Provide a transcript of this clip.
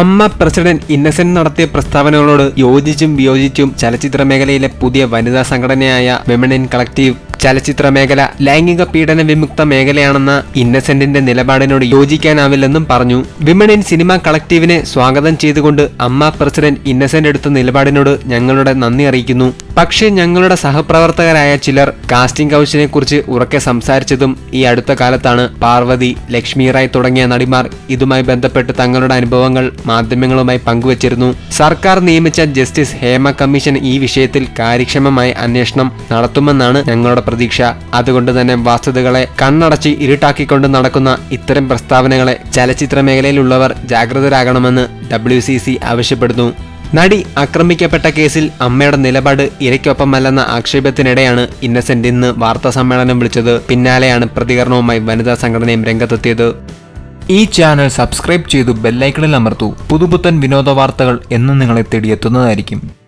അമ്മ പ്രസിഡന്റ് ഇന്നസെന്റ് നടത്തിയ പ്രസ്താവനകളോട് യോജിച്ചും വിയോജിച്ചും ചലച്ചിത്ര മേഖലയിലെ പുതിയ വനിതാ സംഘടനയായ വിമൻ ഇൻ കളക്റ്റീവ് ചലച്ചിത്ര മേഖല ലൈംഗിക പീഡന വിമുക്ത മേഖലയാണെന്ന ഇന്നസെന്റിന്റെ നിലപാടിനോട് യോജിക്കാനാവില്ലെന്നും പറഞ്ഞു. വിമൻ ഇൻ സിനിമ കളക്റ്റീവിനെ സ്വാഗതം ചെയ്തുകൊണ്ട് അമ്മ പ്രസിഡന്റ് ഇന്നസെന്റ് എടുത്ത നിലപാടിനോട് ഞങ്ങളുടെ നന്ദി അറിയിക്കുന്നു. പക്ഷേ ഞങ്ങളുടെ സഹപ്രവർത്തകരായ ചിലർ കാസ്റ്റിംഗ് കൗച്ചിനെ കുറിച്ച് ഉറക്കെ സംസാരിച്ചതും ഈ അടുത്ത കാലത്താണ് പാർവതി ലക്ഷ്മി റായ് തുടങ്ങിയ നടിമാർ ഇതുമായി ബന്ധപ്പെട്ട് തങ്ങളുടെ അനുഭവങ്ങൾ മാധ്യമങ്ങളുമായി പങ്കുവച്ചിരുന്നു. സർക്കാർ നിയമിച്ച ജസ്റ്റിസ് ഹേമ കമ്മീഷൻ ഈ വിഷയത്തിൽ കാര്യക്ഷമമായി അന്വേഷണം നടത്തുമെന്നാണ് ഞങ്ങളുടെ പ്രതീക്ഷ. അതുകൊണ്ട് തന്നെ വസ്തുതകളെ കണ്ണടച്ച് ഇരുട്ടാക്കിക്കൊണ്ട് നടക്കുന്ന ഇത്തരം പ്രസ്താവനകളെ ചലച്ചിത്ര മേഖലയിലുള്ളവർ ജാഗ്രതരാകണമെന്ന് ഡബ്ല്യു ആവശ്യപ്പെടുന്നു. നടി ആക്രമിക്കപ്പെട്ട കേസിൽ അമ്മയുടെ നിലപാട് ഇരയ്ക്കൊപ്പമല്ലെന്ന ആക്ഷേപത്തിനിടെയാണ് ഇന്നസെന്റ് ഇന്ന് വാർത്താ സമ്മേളനം വിളിച്ചത്. പിന്നാലെയാണ് പ്രതികരണവുമായി വനിതാ സംഘടനയും രംഗത്തെത്തിയത്. ഈ ചാനൽ സബ്സ്ക്രൈബ് ചെയ്തു ബെല്ലൈക്കണിൽ അമർത്തൂ. പുതുപുത്തൻ വിനോദ വാർത്തകൾ എന്നും നിങ്ങളെ തേടിയെത്തുന്നതായിരിക്കും.